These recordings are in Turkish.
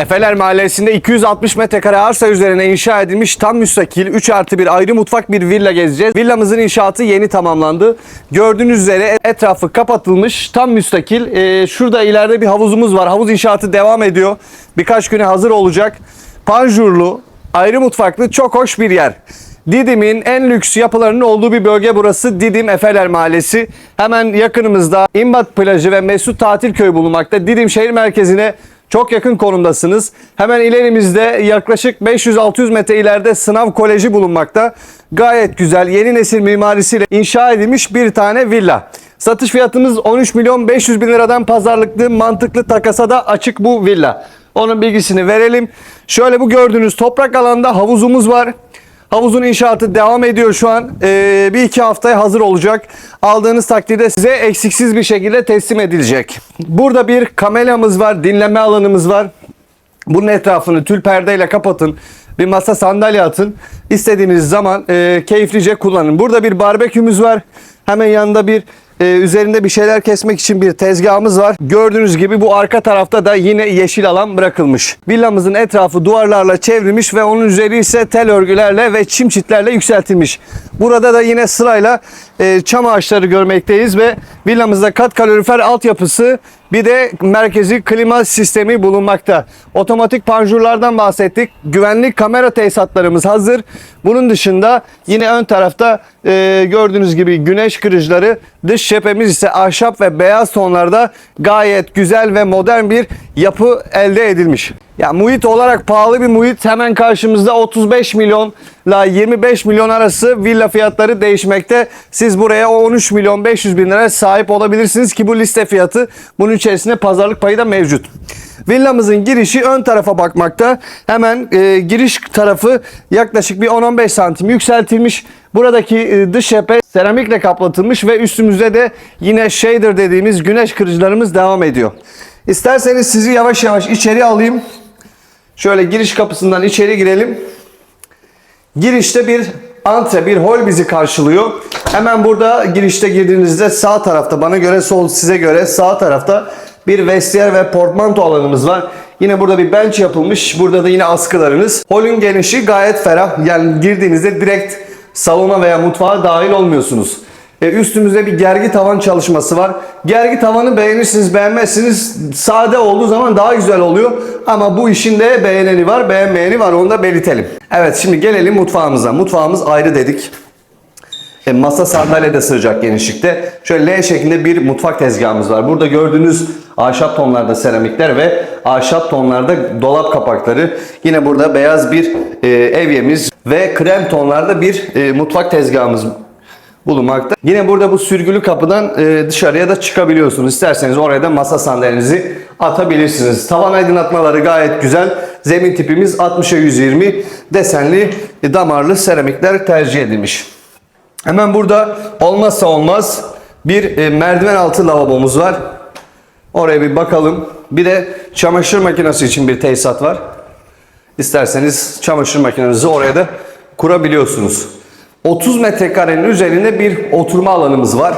Efeler Mahallesi'nde 260 metrekare arsa üzerine inşa edilmiş tam müstakil 3 artı bir ayrı mutfak bir villa gezeceğiz. Villamızın inşaatı yeni tamamlandı. Gördüğünüz üzere etrafı kapatılmış tam müstakil. Ee, şurada ileride bir havuzumuz var. Havuz inşaatı devam ediyor. Birkaç güne hazır olacak. Panjurlu, ayrı mutfaklı çok hoş bir yer. Didim'in en lüks yapılarının olduğu bir bölge burası Didim Efeler Mahallesi. Hemen yakınımızda İmbat Plajı ve Mesut Tatil Köyü bulunmakta. Didim şehir merkezine çok yakın konumdasınız. Hemen ilerimizde yaklaşık 500-600 metre ileride Sınav Koleji bulunmakta. Gayet güzel yeni nesil mimarisiyle inşa edilmiş bir tane villa. Satış fiyatımız 13 milyon 500 bin liradan pazarlıklı mantıklı takasa da açık bu villa. Onun bilgisini verelim. Şöyle bu gördüğünüz toprak alanda havuzumuz var. Havuzun inşaatı devam ediyor şu an. Ee, bir iki haftaya hazır olacak. Aldığınız takdirde size eksiksiz bir şekilde teslim edilecek. Burada bir kamelamız var, dinleme alanımız var. Bunun etrafını tül perdeyle kapatın. Bir masa sandalye atın. İstediğiniz zaman e, keyiflice kullanın. Burada bir barbekümüz var. Hemen yanında bir e, üzerinde bir şeyler kesmek için bir tezgahımız var. Gördüğünüz gibi bu arka tarafta da yine yeşil alan bırakılmış. Villamızın etrafı duvarlarla çevrilmiş ve onun üzeri ise tel örgülerle ve çim çitlerle yükseltilmiş. Burada da yine sırayla e, çam ağaçları görmekteyiz ve villamızda kat kalorifer altyapısı bir de merkezi klima sistemi bulunmakta. Otomatik panjurlardan bahsettik. Güvenlik kamera tesisatlarımız hazır. Bunun dışında yine ön tarafta e, gördüğünüz gibi güneş kırıcıları, dış cephemiz ise ahşap ve beyaz tonlarda gayet güzel ve modern bir yapı elde edilmiş. Ya muhit olarak pahalı bir muhit hemen karşımızda 35 milyonla 25 milyon arası villa fiyatları değişmekte. Siz buraya o 13 milyon 500 bin liraya sahip olabilirsiniz ki bu liste fiyatı bunun içerisinde pazarlık payı da mevcut. Villamızın girişi ön tarafa bakmakta. Hemen e, giriş tarafı yaklaşık bir 10-15 santim yükseltilmiş. Buradaki e, dış cephe seramikle kaplatılmış ve üstümüzde de yine shader dediğimiz güneş kırıcılarımız devam ediyor. İsterseniz sizi yavaş yavaş içeri alayım. Şöyle giriş kapısından içeri girelim. Girişte bir antre, bir hol bizi karşılıyor. Hemen burada girişte girdiğinizde sağ tarafta, bana göre sol, size göre sağ tarafta bir vestiyer ve portmanto alanımız var. Yine burada bir bench yapılmış. Burada da yine askılarınız. Holün genişi gayet ferah. Yani girdiğinizde direkt salona veya mutfağa dahil olmuyorsunuz. E, üstümüzde bir gergi tavan çalışması var. Gergi tavanı beğenirsiniz beğenmezsiniz. Sade olduğu zaman daha güzel oluyor. Ama bu işin de beğeneni var beğenmeyeni var onu da belirtelim. Evet şimdi gelelim mutfağımıza. Mutfağımız ayrı dedik. E, masa sandalye de sığacak genişlikte. Şöyle L şeklinde bir mutfak tezgahımız var. Burada gördüğünüz ahşap tonlarda seramikler ve ahşap tonlarda dolap kapakları. Yine burada beyaz bir e, evyemiz ve krem tonlarda bir e, mutfak tezgahımız bulunmakta. Yine burada bu sürgülü kapıdan e, dışarıya da çıkabiliyorsunuz. İsterseniz oraya da masa sandalyenizi atabilirsiniz. Tavan aydınlatmaları gayet güzel. Zemin tipimiz 60'a 120 desenli e, damarlı seramikler tercih edilmiş. Hemen burada olmazsa olmaz bir e, merdiven altı lavabomuz var. Oraya bir bakalım. Bir de çamaşır makinesi için bir tesisat var. İsterseniz çamaşır makinenizi oraya da kurabiliyorsunuz. 30 metrekarenin üzerinde bir oturma alanımız var.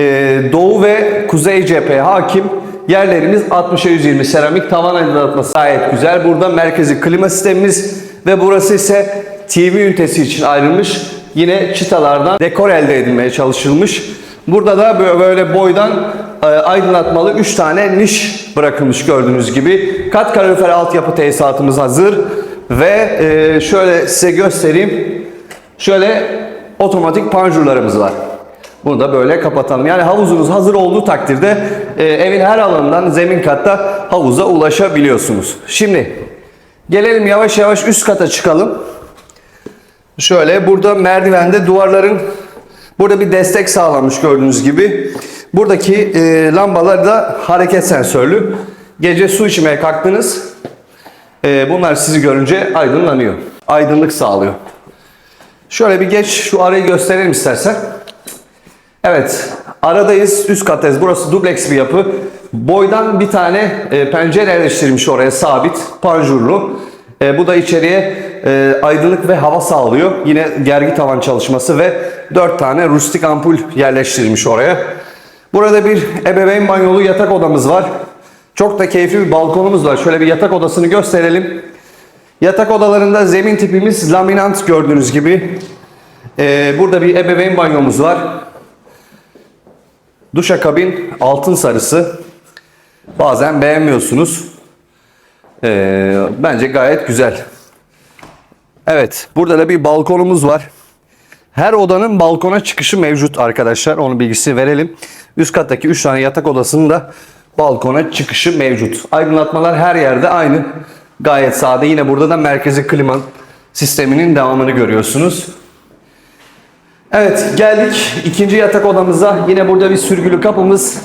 Ee, doğu ve kuzey cepheye hakim. Yerlerimiz 60'a 120 seramik tavan aydınlatması gayet güzel. Burada merkezi klima sistemimiz ve burası ise TV ünitesi için ayrılmış. Yine çıtalardan dekor elde edilmeye çalışılmış. Burada da bö- böyle boydan e, aydınlatmalı 3 tane niş bırakılmış gördüğünüz gibi. Kat kalorifer altyapı tesisatımız hazır. Ve e, şöyle size göstereyim. Şöyle otomatik panjurlarımız var. Bunu da böyle kapatalım. Yani havuzunuz hazır olduğu takdirde e, evin her alanından zemin katta havuza ulaşabiliyorsunuz. Şimdi gelelim yavaş yavaş üst kata çıkalım. Şöyle burada merdivende duvarların burada bir destek sağlanmış gördüğünüz gibi. Buradaki e, lambalar da hareket sensörlü. Gece su içmeye kalktınız. e, bunlar sizi görünce aydınlanıyor. Aydınlık sağlıyor. Şöyle bir geç şu arayı gösterelim istersen. Evet aradayız üst kattayız. Burası dubleks bir yapı. Boydan bir tane e, pencere yerleştirilmiş oraya sabit panjurlu. E, bu da içeriye e, aydınlık ve hava sağlıyor. Yine gergi tavan çalışması ve 4 tane rustik ampul yerleştirilmiş oraya. Burada bir ebeveyn banyolu yatak odamız var. Çok da keyifli bir balkonumuz var. Şöyle bir yatak odasını gösterelim. Yatak odalarında zemin tipimiz laminant gördüğünüz gibi. Ee, burada bir ebeveyn banyomuz var. Duşakabin altın sarısı. Bazen beğenmiyorsunuz. Ee, bence gayet güzel. Evet, burada da bir balkonumuz var. Her odanın balkona çıkışı mevcut arkadaşlar. Onun bilgisi verelim. Üst kattaki 3 tane yatak odasının da balkona çıkışı mevcut. Aydınlatmalar her yerde aynı. Gayet sade. Yine burada da merkezi klima sisteminin devamını görüyorsunuz. Evet geldik ikinci yatak odamıza. Yine burada bir sürgülü kapımız.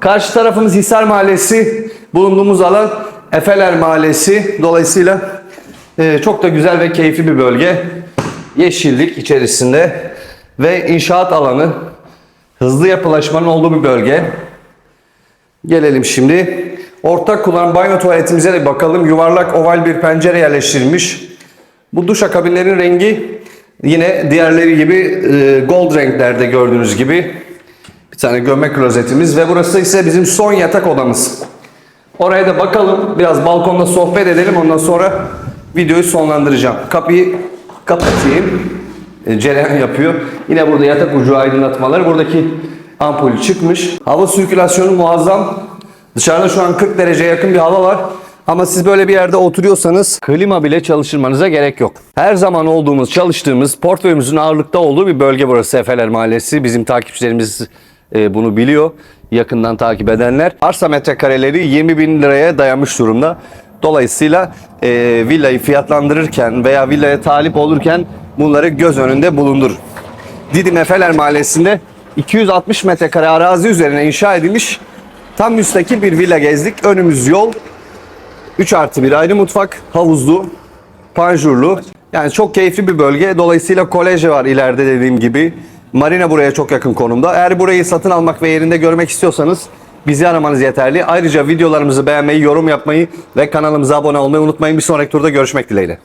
Karşı tarafımız Hisar Mahallesi. Bulunduğumuz alan Efeler Mahallesi. Dolayısıyla e, çok da güzel ve keyifli bir bölge. Yeşillik içerisinde ve inşaat alanı. Hızlı yapılaşmanın olduğu bir bölge. Gelelim şimdi. Ortak kullanım banyo tuvaletimize de bakalım. Yuvarlak oval bir pencere yerleştirilmiş. Bu duş kabinlerin rengi yine diğerleri gibi e, gold renklerde gördüğünüz gibi. Bir tane gömme klozetimiz ve burası ise bizim son yatak odamız. Oraya da bakalım. Biraz balkonda sohbet edelim. Ondan sonra videoyu sonlandıracağım. Kapıyı kapatayım. E, Cereyan yapıyor. Yine burada yatak ucu aydınlatmaları. Buradaki ampul çıkmış. Hava sirkülasyonu muazzam. Dışarıda şu an 40 derece yakın bir hava var. Ama siz böyle bir yerde oturuyorsanız klima bile çalıştırmanıza gerek yok. Her zaman olduğumuz, çalıştığımız, portföyümüzün ağırlıkta olduğu bir bölge burası Efeler Mahallesi. Bizim takipçilerimiz e, bunu biliyor. Yakından takip edenler. Arsa metrekareleri 20 bin liraya dayanmış durumda. Dolayısıyla e, villayı fiyatlandırırken veya villaya talip olurken bunları göz önünde bulundur. Didim Efeler Mahallesi'nde 260 metrekare arazi üzerine inşa edilmiş tam müstakil bir villa gezdik. Önümüz yol. 3 artı bir ayrı mutfak, havuzlu, panjurlu. Yani çok keyifli bir bölge. Dolayısıyla koleji var ileride dediğim gibi. Marina buraya çok yakın konumda. Eğer burayı satın almak ve yerinde görmek istiyorsanız bizi aramanız yeterli. Ayrıca videolarımızı beğenmeyi, yorum yapmayı ve kanalımıza abone olmayı unutmayın. Bir sonraki turda görüşmek dileğiyle.